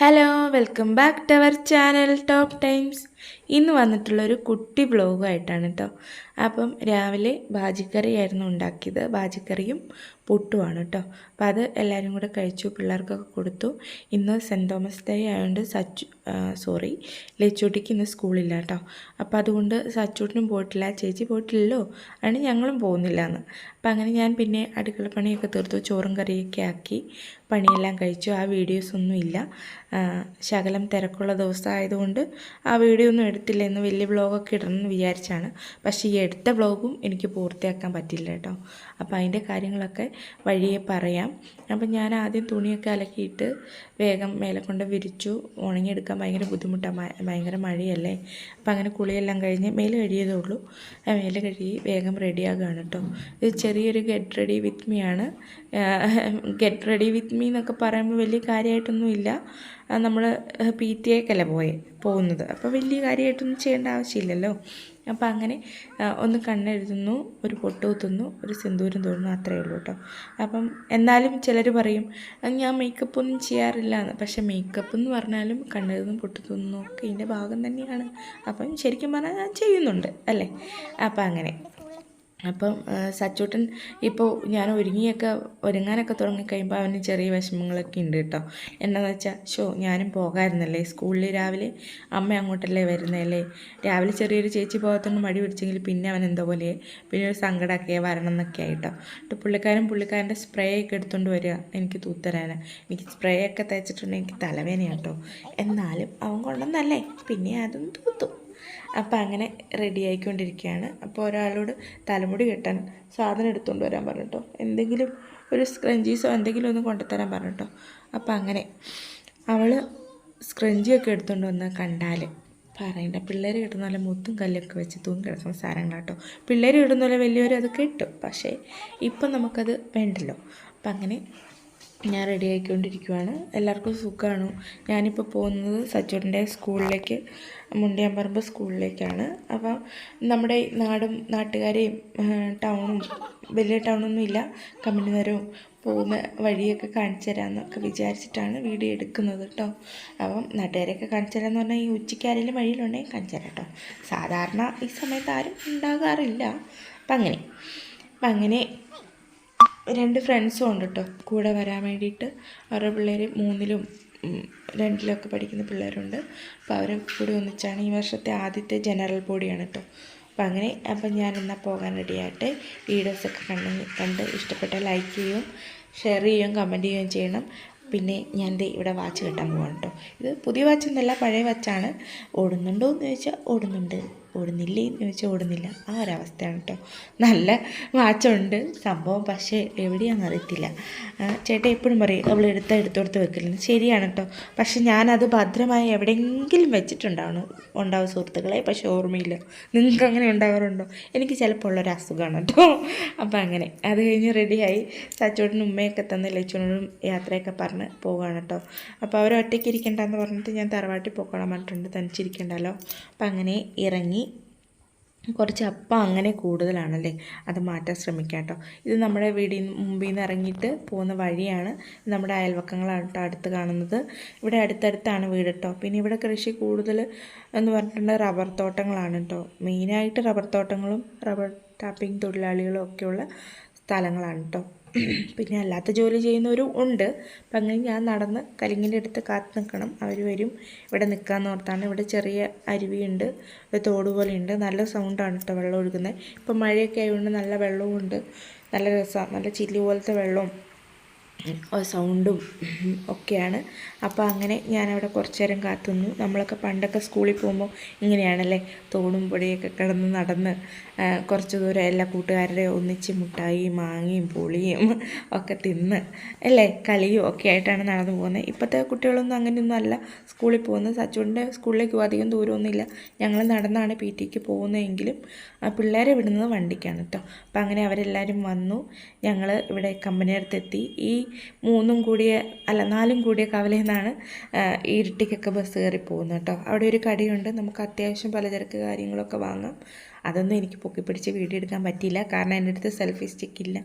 hello welcome back to our channel top times ഇന്ന് വന്നിട്ടുള്ളൊരു കുട്ടി വ്ലോഗായിട്ടാണ് കേട്ടോ അപ്പം രാവിലെ ബാജിക്കറിയായിരുന്നു ഉണ്ടാക്കിയത്. ബാജിക്കറിയും പുട്ടുമാണ് കേട്ടോ അപ്പം അത് എല്ലാവരും കൂടെ കഴിച്ചു പിള്ളേർക്കൊക്കെ കൊടുത്തു. ഇന്ന് സെന്റ് തോമസ് ഡേ ആയതുകൊണ്ട് സച്ചു സോറി ലച്ചൂട്ടിക്ക് ഇന്ന് സ്കൂളില്ല കേട്ടോ അപ്പം അതുകൊണ്ട് സച്ചൂട്ടിനും പോയിട്ടില്ല ചേച്ചി പോയിട്ടില്ലല്ലോ അതിന് ഞങ്ങളും പോകുന്നില്ല എന്ന് അപ്പം അങ്ങനെ ഞാൻ പിന്നെ അടുക്കള പണിയൊക്കെ തീർത്തു ചോറും കറിയൊക്കെ ആക്കി പണിയെല്ലാം കഴിച്ചു. ആ വീഡിയോസ് ഒന്നും ഇല്ല ആ, ശകലം തിരക്കുള്ള ദിവസമായതുകൊണ്ട് ആ വീഡിയോ ഒന്നും എടുത്തില്ല എന്ന് വലിയ വ്ളോഗൊക്കെ ഇടണമെന്ന് വിചാരിച്ചാണ്. പക്ഷേ ഈ എടുത്ത വ്ളോഗും എനിക്ക് പൂർത്തിയാക്കാൻ പറ്റില്ല കേട്ടോ. അപ്പോൾ അതിന്റെ കാര്യങ്ങളൊക്കെ വഴിയെ പറയാം. അപ്പം ഞാൻ ആദ്യം തുണിയൊക്കെ അലക്കിയിട്ട് വേഗം മേലെ കൊണ്ട് വിരിച്ചു. ഉണങ്ങിയെടുക്കാൻ ഭയങ്കര ബുദ്ധിമുട്ടാണ് ഭയങ്കര മഴയല്ലേ. അപ്പം അങ്ങനെ കുളിയെല്ലാം കഴിഞ്ഞ് മേലെ കഴിയതേ ഉള്ളൂ. മേലെ കഴുകി വേഗം റെഡിയാകുകയാണ് കേട്ടോ. ഇത് ചെറിയൊരു ഗെറ്റ് റെഡി വിത്ത് മീ ആണ്. ഗെറ്റ് റെഡി വിത്ത് മീ എന്നൊക്കെ പറയുമ്പോൾ വലിയ കാര്യമായിട്ടൊന്നുമില്ല. നമ്മൾ പി ടി എക്കല്ലേ പോയെ പോകുന്നത്. അപ്പോൾ വലിയ കാര്യമായിട്ടൊന്നും ചെയ്യേണ്ട ആവശ്യമില്ലല്ലോ. അപ്പോൾ അങ്ങനെ ഒന്ന് കണ്ണെഴുതുന്നു ഒരു പൊട്ട് കുത്തുന്നു ഒരു സിന്ദൂരം തോന്നുന്നു അത്രയേ ഉള്ളൂ കേട്ടോ അപ്പം എന്നാലും ചിലർ പറയും "ആ, ഞാൻ മേക്കപ്പ് ഒന്നും ചെയ്യാറില്ല എന്ന് പക്ഷേ മേക്കപ്പ് എന്ന് പറഞ്ഞാലും കണ്ണെഴുതുന്നു പൊട്ടുത്തുന്നു ഒക്കെ ഇതിന്റെ ഭാഗം തന്നെയാണ്. അപ്പം ശരിക്കും പറഞ്ഞാൽ ഞാൻ ചെയ്യുന്നുണ്ട് അല്ലേ? അപ്പം അങ്ങനെ. അപ്പം സച്ചോട്ടൻ ഇപ്പോൾ ഞാൻ ഒരുങ്ങിയൊക്കെ ഒരുങ്ങാനൊക്കെ തുടങ്ങിക്കഴിയുമ്പോൾ അവന് ചെറിയ വിഷമങ്ങളൊക്കെ ഉണ്ട് കേട്ടോ. എന്താണെന്ന് വെച്ചാൽ ഷോ ഞാനും പോകാമായിരുന്നല്ലേ സ്കൂളിൽ രാവിലെ അമ്മ അങ്ങോട്ടല്ലേ വരുന്നതല്ലേ രാവിലെ ചെറിയൊരു ചേച്ചി പോകത്തോണ്ട് മടി പിടിച്ചെങ്കിൽ പിന്നെ അവൻ എന്തോ പോലെ പിന്നെ ഒരു സങ്കടമൊക്കെ വരണം എന്നൊക്കെ ആയിട്ടോ. എന്നിട്ട് പുള്ളിക്കാരൻ പുള്ളിക്കാരന്റെ സ്പ്രേ ഒക്കെ എടുത്തുകൊണ്ട് വരിക എനിക്ക് തൂത്തരാന്. എനിക്ക് സ്പ്രേ ഒക്കെ തേച്ചിട്ടുണ്ടെങ്കിൽ എനിക്ക് തലവേദന കേട്ടോ. എന്നാലും അവൻ കൊണ്ടുവന്നല്ലേ പിന്നെ അതും തൂത്തു. അപ്പം അങ്ങനെ റെഡി ആയിക്കൊണ്ടിരിക്കുകയാണ് അപ്പോൾ ഒരാളോട് തലമുടി കെട്ടാൻ സാധനം എടുത്തുകൊണ്ട് വരാൻ പറഞ്ഞിട്ടോ. എന്തെങ്കിലും ഒരു സ്ക്രഞ്ചീസോ എന്തെങ്കിലും ഒന്ന് കൊണ്ടുതരാൻ പറഞ്ഞിട്ടോ. അപ്പോൾ അങ്ങനെ അവൾ സ്ക്രഞ്ചിയൊക്കെ എടുത്തുകൊണ്ട് വന്ന് കണ്ടാൽ പറയണ്ട. പിള്ളേർ കിട്ടുന്ന പോലെ മുത്തും കല്ലൊക്കെ വെച്ച് തൂങ്ങി കിടക്കുന്ന സാധനങ്ങളാട്ടോ. പിള്ളേർ കിട്ടുന്ന പോലെ വലിയവരും അത് കിട്ടും. പക്ഷേ ഇപ്പം നമുക്കത് വേണ്ടല്ലോ. അപ്പം അങ്ങനെ ഞാൻ റെഡി ആയിക്കൊണ്ടിരിക്കുവാണ്. എല്ലാവർക്കും സുഖമാണ് ഞാനിപ്പോൾ പോകുന്നത് സച്ചോട്ടിന്റെ സ്കൂളിലേക്ക് മുണ്ടിയാമ്പറമ്പ് സ്കൂളിലേക്കാണ്. അപ്പം നമ്മുടെ നാടും നാട്ടുകാരെയും ടൗണും വലിയ ടൗണൊന്നും ഇല്ല. കമ്പനി നേരവും പോകുന്ന വഴിയൊക്കെ കാണിച്ചു തരാമെന്നൊക്കെ വിചാരിച്ചിട്ടാണ് വീഡിയോ എടുക്കുന്നത് കേട്ടോ അപ്പം നാട്ടുകാരെയൊക്കെ കാണിച്ചു തരാമെന്ന് പറഞ്ഞാൽ ഈ ഉച്ചയ്ക്ക് ആരെങ്കിലും വഴിയിലുണ്ടെങ്കിൽ കാണിച്ചു തരാം കേട്ടോ സാധാരണ ഈ സമയത്ത് ആരും ഉണ്ടാകാറില്ല. അപ്പം അങ്ങനെ അപ്പം അങ്ങനെ രണ്ട് ഫ്രണ്ട്സും ഉണ്ട് കേട്ടോ കൂടെ വരാൻ വേണ്ടിയിട്ട്. അവരുടെ പിള്ളേർ മൂന്നിലും രണ്ടിലൊക്കെ പഠിക്കുന്ന പിള്ളേരുണ്ട്. അപ്പോൾ അവരെ കൂടി ഒന്നിച്ചാണ് ഈ വർഷത്തെ ആദ്യത്തെ ജനറൽ ബോഡിയാണ് കേട്ടോ അപ്പോൾ അങ്ങനെ അപ്പം ഞാൻ എന്നാൽ പോകാൻ റെഡിയായിട്ട് വീഡിയോസൊക്കെ കണ്ട് കണ്ട് ഇഷ്ടപ്പെട്ട ലൈക്ക് ചെയ്യും ഷെയർ ചെയ്യുകയും കമന്റ് ചെയ്യുകയും ചെയ്യണം. പിന്നെ ഞാൻ ഇവിടെ വാച്ച് കെട്ടാൻ പോവാണ് കേട്ടോ ഇത് പുതിയ വാച്ച് എന്നല്ല പഴയ വാച്ചാണ് ഓടുന്നുണ്ടോ എന്ന് ചോദിച്ചാൽ ഓടുന്നുണ്ട്. ഓടുന്നില്ലേ എന്ന് ചോദിച്ചാൽ ഓടുന്നില്ല. ആ ഒരവസ്ഥയാണ് കേട്ടോ നല്ല വാച്ചുണ്ട്. സംഭവം പക്ഷേ എവിടെയാണെന്ന് അറിയത്തില്ല. ചേട്ടൻ എപ്പോഴും പറയും അവൾ എടുത്ത എടുത്തോടുത്ത് വെക്കില്ലെന്ന് ശരിയാണ് കേട്ടോ പക്ഷെ ഞാനത് ഭദ്രമായി എവിടെയെങ്കിലും വെച്ചിട്ടുണ്ടാവണം ഉണ്ടാവും സുഹൃത്തുക്കളെ. പക്ഷെ ഓർമ്മയില്ല. നിങ്ങൾക്ക് അങ്ങനെ ഉണ്ടാകാറുണ്ടോ എനിക്ക് ചിലപ്പോൾ ഉള്ളൊരു അസുഖമാണ് കേട്ടോ അപ്പം അങ്ങനെ. അത് കഴിഞ്ഞ് റെഡിയായി. സച്ചോട്ടിനും ഉമ്മയൊക്കെ തന്ന് ലച്ചുവിനോടും യാത്രയൊക്കെ പറഞ്ഞ് പോവുകയാണ് കേട്ടോ അപ്പോൾ അവർ ഒറ്റയ്ക്ക് ഇരിക്കണ്ടെന്ന് പറഞ്ഞിട്ട് ഞാൻ തറവാട്ടിൽ പോക്കോളാൻ പറഞ്ഞിട്ടുണ്ട്. തനിച്ചിരിക്കണ്ടല്ലോ. അപ്പം അങ്ങനെ ഇറങ്ങി കുറച്ച് അപ്പം അങ്ങനെ കൂടുതലാണല്ലേ? അത് മാറ്റാൻ ശ്രമിക്കാം കേട്ടോ ഇത് നമ്മുടെ വീടിൽ നിന്ന് മുമ്പിൽ നിന്ന് ഇറങ്ങിയിട്ട് പോകുന്ന വഴിയാണ് നമ്മുടെ അയൽവക്കങ്ങളാണ് അടുത്ത് കാണുന്നത്. ഇവിടെ അടുത്തടുത്താണ് വീട് കേട്ടോ പിന്നെ ഇവിടെ കൃഷി കൂടുതൽ എന്ന് പറഞ്ഞിട്ടുണ്ടെങ്കിൽ റബ്ബർ തോട്ടങ്ങളാണ് കേട്ടോ മെയിനായിട്ട് റബ്ബർ തോട്ടങ്ങളും റബ്ബർ ടാപ്പിംഗ് തൊഴിലാളികളും ഒക്കെയുള്ള സ്ഥലങ്ങളാണ് കേട്ടോ പിന്നെ അല്ലാത്ത ജോലി ചെയ്യുന്നവരും ഉണ്ട്. അപ്പം അങ്ങനെ ഞാൻ നടന്ന് കലിങ്ങിന്റെ അടുത്ത് കാത്തു നിൽക്കണം. അവർ വരും. ഇവിടെ നിൽക്കാമെന്ന് ഓർത്താണ്. ഇവിടെ ചെറിയ അരുവിയുണ്ട്. ഒരു തോട് പോലെയുണ്ട്. നല്ല സൗണ്ടാണ് കേട്ടോ വെള്ളം ഒഴുകുന്നത്. ഇപ്പം മഴയൊക്കെ ആയതുകൊണ്ട് നല്ല വെള്ളവും ഉണ്ട് നല്ല രസമാണ് നല്ല ചില്ലി പോലത്തെ വെള്ളവും സൗണ്ടും ഒക്കെയാണ്. അപ്പോൾ അങ്ങനെ ഞാനവിടെ കുറച്ച് നേരം കാത്തുനിന്നു നമ്മളൊക്കെ പണ്ടൊക്കെ സ്കൂളിൽ പോകുമ്പോൾ ഇങ്ങനെയാണല്ലേ? തോടും പൊടിയൊക്കെ കിടന്ന് നടന്ന് കുറച്ച് ദൂരം എല്ലാ കൂട്ടുകാരുടെ ഒന്നിച്ച് മുട്ടായി മാങ്ങയും പുളിയും ഒക്കെ തിന്ന് അല്ലേ? കളിയും ഒക്കെ ആയിട്ടാണ് നടന്നു പോകുന്നത്. ഇപ്പോഴത്തെ കുട്ടികളൊന്നും അങ്ങനെയൊന്നും അല്ല. സ്കൂളിൽ പോകുന്നത് സച്ചുവിന്റെ സ്കൂളിലേക്ക് അധികം ദൂരമൊന്നുമില്ല. ഞങ്ങൾ നടന്നാണ് പി ടിക്ക് പോകുന്നതെങ്കിലും പിള്ളേരെ വിടുന്നത് വണ്ടിക്കാണ് കേട്ടോ. അപ്പം അങ്ങനെ അവരെല്ലാവരും വന്നു. ഞങ്ങൾ ഇവിടെ കമ്പനി അടുത്തെത്തി ഈ മൂന്നും കൂടിയ അല്ല നാലും കൂടിയ കവലയിൽ നിന്നാണ് ഇരുട്ടിക്കൊക്കെ ബസ് കയറി പോകുന്നത് കേട്ടോ. അവിടെ ഒരു കടയുണ്ട്. നമുക്ക് അത്യാവശ്യം പലചരക്ക് കാര്യങ്ങളൊക്കെ വാങ്ങാം. അതൊന്നും എനിക്ക് പൊക്കി പിടിച്ച് വീഡിയോ എടുക്കാൻ പറ്റിയില്ല. കാരണം എന്റെ അടുത്ത് സെൽഫി സ്റ്റിക്ക് ഇല്ല.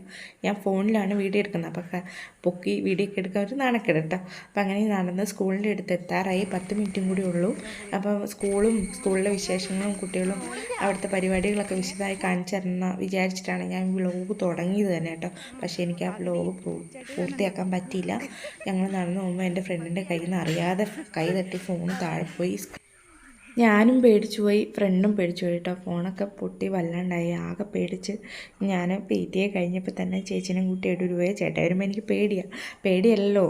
ഞാൻ ഫോണിലാണ് വീഡിയോ എടുക്കുന്നത്. അപ്പോൾ പൊക്കി വീഡിയോ ഒക്കെ എടുക്കാൻ ഒരു നാണക്കേട് കേട്ടോ അപ്പോൾ അങ്ങനെ നടന്ന് സ്കൂളിന്റെ അടുത്ത് എത്താറായി. പത്ത് മിനിറ്റും കൂടി ഉള്ളൂ. അപ്പം സ്കൂളും സ്കൂളിലെ വിശേഷങ്ങളും കുട്ടികളും അവിടുത്തെ പരിപാടികളൊക്കെ വിശദമായി കാണിച്ചു തരണം വിചാരിച്ചിട്ടാണ് ഞാൻ വ്ലോഗ് തുടങ്ങിയത് തന്നെ കേട്ടോ പക്ഷേ എനിക്ക് ആ വ്ലോഗ് പൂർത്തിയാക്കാൻ പറ്റിയില്ല. ഞങ്ങൾ നടന്നു പോകുമ്പോൾ എന്റെ ഫ്രണ്ടിന്റെ കയ്യിൽ നിന്ന് അറിയാതെ കൈ തട്ടി ഫോൺ താഴെ പോയി. ഞാനും പേടിച്ചു പോയി ഫ്രണ്ടും പേടിച്ചു പോയി കേട്ടോ ഫോണൊക്കെ പൊട്ടി വല്ലാണ്ടായി ആകെ പേടിച്ച്. ഞാൻ പി ടി എ കഴിഞ്ഞപ്പോൾ തന്നെ ചേച്ചിനെ കൂട്ടി എട്ട് രൂപയെ ചേട്ടാ വരുമ്പോൾ എനിക്ക് പേടിയാണ് പേടിയല്ലോ.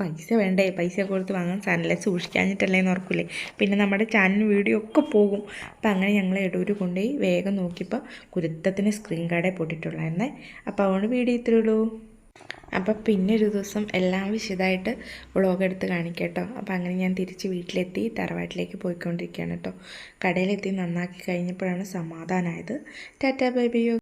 പൈസ വേണ്ടേ? പൈസ കൊടുത്ത് വാങ്ങാൻ സാധനമല്ലേ സൂക്ഷിക്കാഞ്ഞിട്ടല്ലേ എന്ന് ഓർക്കില്ലേ പിന്നെ നമ്മുടെ ചാനൽ വീഡിയോ ഒക്കെ പോകും. അപ്പം അങ്ങനെ ഞങ്ങൾ എടൂര് കൊണ്ടുപോയി വേഗം നോക്കിയപ്പോൾ കുരുത്തത്തിന് സ്ക്രീൻ കാർഡേ പൊട്ടിയിട്ടുള്ളായിരുന്നേ അപ്പോൾ അതുകൊണ്ട് വീഡിയോ ഇത്രയേ ഉള്ളൂ. അപ്പം പിന്നെ ഒരു ദിവസം എല്ലാം വിശദമായിട്ട് വ്ളോഗ് എടുത്ത് കാണിക്കാം കേട്ടോ അപ്പം അങ്ങനെ ഞാൻ തിരിച്ച് വീട്ടിലെത്തി തറവാട്ടിലേക്ക് പോയിക്കൊണ്ടിരിക്കുകയാണ് കേട്ടോ കടയിലെത്തി നന്നാക്കി കഴിഞ്ഞപ്പോഴാണ് സമാധാനമായത് ടാറ്റാ ബൈ ബൈ